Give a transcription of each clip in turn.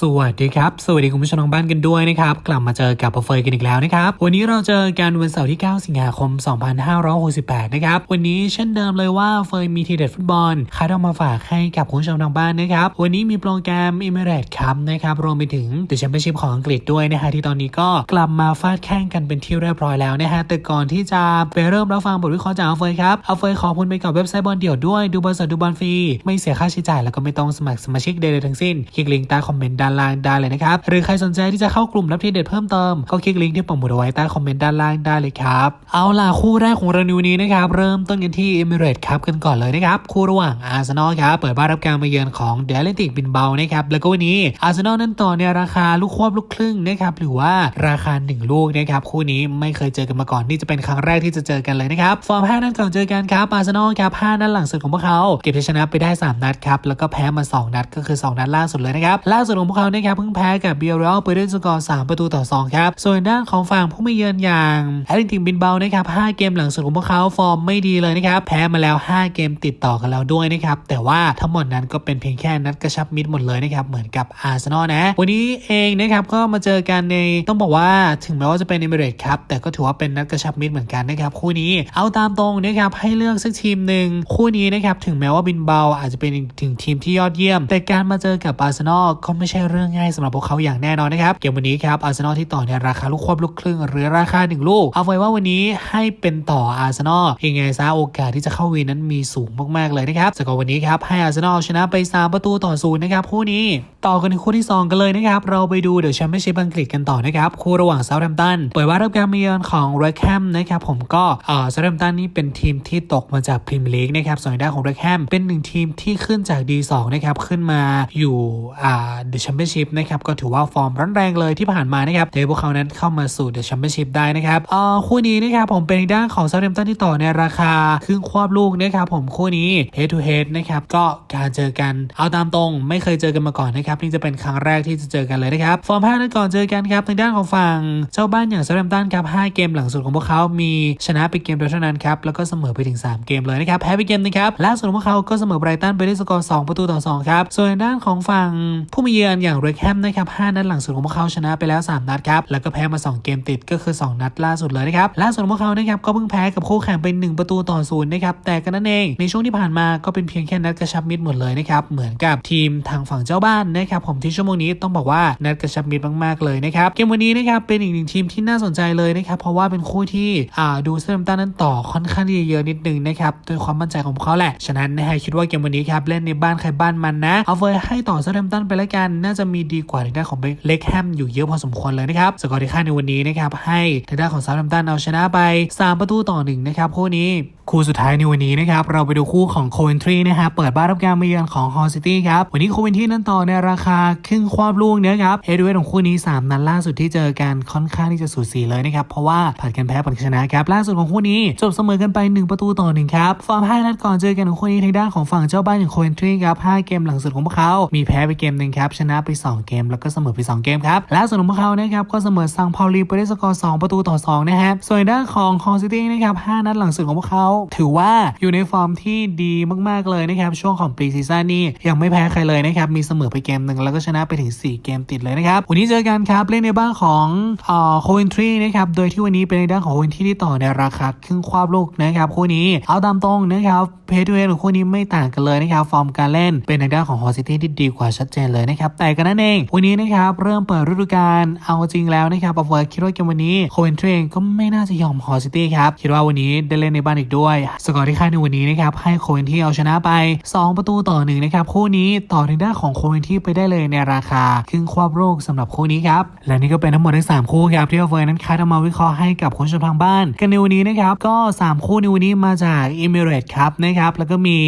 สวัสดีครับ สวัสดีคุณผู้ชมทางบ้านกันด้วยนะครับ กลับมาเจอกับเฟยกันอีกแล้วนะครับ วันนี้เราเจอกันวันเสาร์ที่ 9 สิงหาคม 2568 นะครับ วันนี้เช่นเดิมเลยว่าเฟยมีทีเด็ดฟุตบอลคัดเอามาฝากให้กับคุณผู้ชมทางบ้านนะครับ วันนี้มีโปรแกรม e m i r a t e s Cup นะครับ รวมไปถึง The Championship ของอังกฤษด้วยนะฮะที่ตอนนี้ก็กลับมาฟาดแข่งกันเป็นที่เรียบร้อยแล้วนะฮะแต่ก่อนที่จะไปเริ่มรับฟังบทวิเคราะห์จากเฟยครับเฟยขอบคุณไปกับเว็บไซต์บอลเดี่ยวด้วยดูบอลสดดูบอลฟรีไม่เสียค่าใช้จ่ายแล้วก็ไม่ต้องสมัครสมาชิกใดๆทั้งสิ้นคลิกลิงก์ใต้คอมเมนต์ด้านล่างได้เลยนะครับ หรือใครสนใจที่จะเข้ากลุ่มรับทีเด็ดเพิ่มเติมก็คลิกลิงก์ที่ปักหมุดไว้ใต้คอมเมนต์ด้านล่างได้เลยครับ เอาล่ะคู่แรกของเราในวันนี้นะครับ เริ่มต้นกันที่เอมิเรตครับกันก่อนเลยนะครับ คู่ระหว่างอาร์เซนอลครับ เปิดบ้านรับการมาเยือนของเดลติกบินเบานะครับ แล้วก็วันนี้อาร์เซนอลนั้นต่อในราคาลูกควบลูกครึ่งนะครับ หรือว่าราคา 1 ลูกนะครับ คู่นี้ไม่เคยเจอกันมาก่อนนี่จะเป็นครั้งแรกที่จะเจอกันเลยนะครับ ฟอร์ม5นัดก่อนเจอกันครับ อาร์เซนอลครับ5นัดหลังสุดของพวกเขา เก็บชัยชนะไปได้ 3 นัดครับ แล้วก็แพ้มา 2 นัดก็คือ 2 นัดล่าสุดเลยนะครับ ล่าสุดของพวกเขานะครับเพิ่งแพ้กับเบียร์เรลไปด้วยสกอร์3ประตูต่อ 2 ครับ ส่วนด้านของฝั่งผู้มาเยือนอย่างแอตเลติกบินเบานะครับ5เกมหลังสุดของพวกเขาฟอร์มไม่ดีเลยนะครับแพ้มาแล้ว 5 เกมติดต่อกันแล้วด้วยนะครับแต่ว่าทั้งหมดนั้นก็เป็นเพียงแค่นัดกระชับมิตรหมดเลยนะครับเหมือนกับอาร์เซนอลนะวันนี้เองนะครับก็มาเจอกันในต้องบอกว่าถึงแม้ว่าจะเป็นเอมิเรตครับแต่ก็ถือว่าเป็นนัดกระชับมิตรเหมือนกันนะครับคู่นี้เอาตามตรงนะครับให้เลือกสักทีมหนึ่งคู่นี้นะครับถึงแม้ว่าบินเบาอาจจะเป็นถึงทีมที่ยอดเยี่ยม แต่การมาเจอกับอาร์เซนอลก็ไม่ใช่เรื่องง่ายสำหรับพวกเขาอย่างแน่นอนนะครับ เกมวันนี้ครับอาร์เซนอลที่ต่อในราคาลูกควบลูกครึ่ง หรือราคาหนึ่งลูก เอาไว้ว่าวันนี้ให้เป็นต่ออาร์เซนอลยังไงซะโอกาสที่จะเข้าวีนั้นมีสูงมากๆเลยนะครับสกอร์วันนี้ครับให้อาร์เซนอลชนะไป 3 ประตูต่อศูนย์นะครับคู่นี้ต่อกันในคู่ที่ 2 กันเลยนะครับเราไปดูเดอะแชมเปี้ยนชิพอังกฤษกันต่อนะครับคู่ระหว่างเซาท์แฮมป์ตันเปิดว่ารับการมาเยือนของเรคแฮมนะครับผมก็เอ่อเซาท์แฮมป์ตันนี่เป็นทีมที่ตกมาจากพรีเมียร์ลีกนะครับส่วนด้านของเรคแฮมเป็นหนึ่งทีมที่ขึ้นจาก D2 นะครับขึ้นมาอยู่เดอะแชมเปี้ยนชิพนะครับก็ถือว่าฟอร์มร้อนแรงเลยที่ผ่านมานะครับแต่พวกเขานั้นเข้ามาสู่เดอะแชมเปี้ยนชิพได้นะครับเอ่อคู่นี้นะครับผมเป็นด้านของเซาท์แฮมป์ตันที่ต่อในราคาครึ่งควบลูกนะครับผมคู่นี้ head to head นะครับก็การเจอกันเอาตามตรง ไม่เคยเจอกันมาก่อนนะครับนี่จะเป็นครั้งแรกที่จะเจอกันเลยนะครับฟอร์ม5นัดก่อนเจอกันครับทางด้านของฝั่งเจ้าบ้านอย่างเซาท์แฮมป์ตันครับ5เกมหลังสุดของพวกเขามีชนะไปเกมเดียวเท่านั้นครับแล้วก็เสมอไปถึง 3 เกมเลยนะครับแพ้ไปเกมนึงครับล่าสุดของพวกเขาก็เสมอไบรตันไปด้วยสกอร์2ประตูต่อ2ครับส่วนด้านของฝั่งผู้มาเยือนอย่างเรคแฮมนะครับ5นัดหลังสุดของพวกเขาชนะไปแล้ว 3 นัดครับแล้วก็แพ้มา 2 เกมติดก็คือ 2 นัดล่าสุดเลยนะครับล่าสุดของพวกเขานะครับก็เพิ่งแพ้กับคู่แข่งไป1ประตูต่อศูนย์นะครับแต่กันนั่นเองในช่วงที่ผ่านมาก็เป็นเพียงแค่นัดกระชับมิตรหมดเลยนะครับเหมือนกับทีมทางฝั่งเจ้าบ้านนะครับผมที่ชั่วโมงนี้ต้องบอกว่านัดกระชับมิตรมากๆเลยนะครับเกมวันนี้นะครับเป็นอีกหนึ่งทีมที่น่าสนใจเลยนะครับเพราะว่าเป็นคู่ที่อ่าดูเซมตันนั้นต่อค่อนข้างที่จะเยอะนิดนึงนะครับด้วยความมั่นใจของพวกเขาแหละฉะนั้นนะฮะคิดว่าเกมวันนี้ครับเล่นในบ้านใครบ้านมันนะเอาเฟยให้ต่อเซมตันไปแล้วกันน่าจะมีดีกว่าทางด้านของเล็กแฮมอยู่เยอะพอสมควรเลยนะครับสกอร์ที่ค่าในวันนี้นะครับให้ทางด้านของซาท์แฮมตันเอาชนะไป 3 ประตูต่อหนึ่งนะครับคู่นี้คู่สุดท้ายในวันนี้นะครับเราไปดูคู่ของโคเวนทรีนะครับเปิดบ้านรับการมาเยือนของฮอลซิตี้ครับวันนี้โคเวนทรีนั้นต่อในราคาครึ่งควบลูกเนะครับเฮดเวทของคู่นี้ 3 นัดล่าสุดที่เจอกันค่อนข้างที่จะสูสีเลยนะครับเพราะว่าผัดกันแพ้ผัดกันชนะครับล่าสุดของคู่นี้จบเสมอกันไป 1 ประตูต่อหนึ่งครับฟอร์ม5นัดก่อนเจอกันของคู่นี้ทางด้านของฝั่งเจ้าบ้านอย่างโคเวนทรีครับ5เกมหลังสุดของพวกเขา มีแพ้ไปเกมหนึ่งครับชนะไป 2 เกม แล้วก็เสมอไป 2 เกมครับ แล่าสุดของพวกเขานะครับก็เสมอซังพาวลีไปได้สกอร์ 2 ประตูต่อ 2 นะครับ ส่วนด้านของฮอลซิตี้นะครับ 5 นัดหลังสุดของพวกเขา ถือว่าอยู่ในฟอร์มที่ดีมากๆเลยนะครับ ช่วงของปีซีซั่นนี่ยังไม่แพ้ใครเลยนะครับ มีเสมอไปเกมหนึ่งแล้วก็ชนะไปถึง 4 เกมติดเลยนะครับ วันนี้เจอกันครับเล่นในบ้านของเอ่อโคเวนทรีนะครับ โดยที่วันนี้เป็นในด้านของโคเวนทรีที่ต่อในราคาครึ่งควาบลูกนะครับคู่นี้เอาตามตรงนะครับเพจทูเอของคู่นี้ไม่ต่างกันเลยนะครับฟอร์มการเล่นเป็นในด้านของฮอซิตี้ที่ดีกว่าชัดเจนเลยนะครับแต่กันนั่นเอง วันนี้นะครับเริ่มเปิดฤดูกาลเอาจริงแล้วนะครับเอาเฟิร์คิดว่าเกมวันนี้โคเวนทรีก็ไม่น่าจะยอมฮอลซิตี้ครับคิดว่าวันนี้ได้เล่นในบ้านอีกด้วย สกอร์ที่คายในวันนี้นะครับให้โคเวนที่เอาชนะไป 2 ประตูต่อหนึ่งนะครับคู่นี้ต่อทางด้านของโคเวนที่ไปได้เลยในราคาครึ่งควบโลกสำหรับคู่นี้ครับและนี่ก็เป็นทั้งหมดทั้ง3คู่ครับที่เอาเฟิร์นั้นคัดเอามาวิเคราะห์ให้กับคุณผู้ชมทางบ้าน กันในวันนี้นะครับก็ 3 คู่ในวันนี้มาจากอิมิเรตครับนะครับแล้วก็มี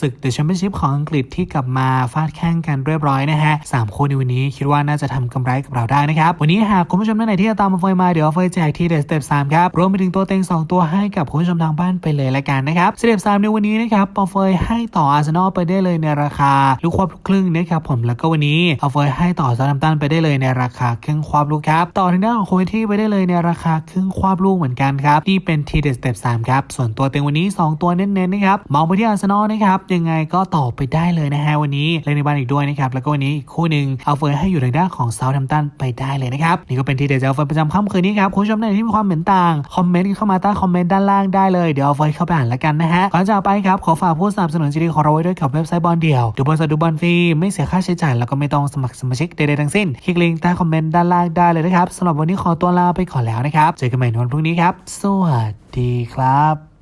ศึกเดอะแชมเปี้ยนชิพของอังกฤษที่กลับมาฟาดแข่งกันเรียบร้อยนะฮะสามคู่ในวันนี้คิดว่าน่าจะทำกำไรกับเราได้นะครับ วันนี้หากคุณผู้ชมท่านไหนที่จะตามมาเฟยมาเดี๋ยวเฟยแจกที่เดอะสเต็ปสามครับ รวมไปถึงตัวเต็ง 2 ตัวให้กับคุณผู้ชมทางบ้านไปเลยละกันนะครับสเต็ปสามในวันนี้นะครับปอเฟยให้ต่ออาร์เซนอลไปได้เลยในราคาลูกควบลูกครึ่งนะครับผมแล้วก็วันนี้เอาเฟยให้ต่อซาดัมตันไปได้เลยในราคาครึ่งควบลูกครับต่อทางด้านของโคเวที่ไปได้เลยในราคาครึ่งควบลูกเหมือนกันครับนี่เป็นทีเดอะสเต็ปสามครับส่วนตัวเต็งวันนี้ 2 ตัวเน้นๆนะครับมองไปที่อาร์เซนอลนะครับยังไงก็ต่อไปได้เลยนะฮะวันนี้เล่นในบ้านอีกด้วยนะครับแล้วก็วันนี้อีกคู่คู่หนึ่งเอาเฟยให้อยู่ทางด้านของเซาท์แฮมป์ตันไปได้เลยนะครับนี่ก็เป็นทีเด็ดจากเฟยประจำค่ำคืนนี้ครับคุณผู้ชมท่านไหนที่มีความเห็นต่างคอมเมนต์เข้ามาใต้คอมเมนต์ด้านล่างได้เลยเดี๋ยวเอาเฟยเข้าไปอ่านละกันนะฮะก่อนจากไปครับขอฝากผู้สนับสนุนดีๆของเราไว้ด้วยกับเว็บไซต์บอลเดี่ยวดูบอลสดดูบอลฟรีไม่เสียค่าใช้จ่ายแล้วก็ไม่ต้องสมัครสมาชิกใดๆทั้งสิ้นคลิกลิงก์ใต้คอมเมนต์ด้านล่างได้เลยนะครับสำหรับวันนี้ขอตัวลาไปก่อนแล้วนะครับเจอกันใหม่ในวันพรุ่งนี้ครับสวัสดีครับ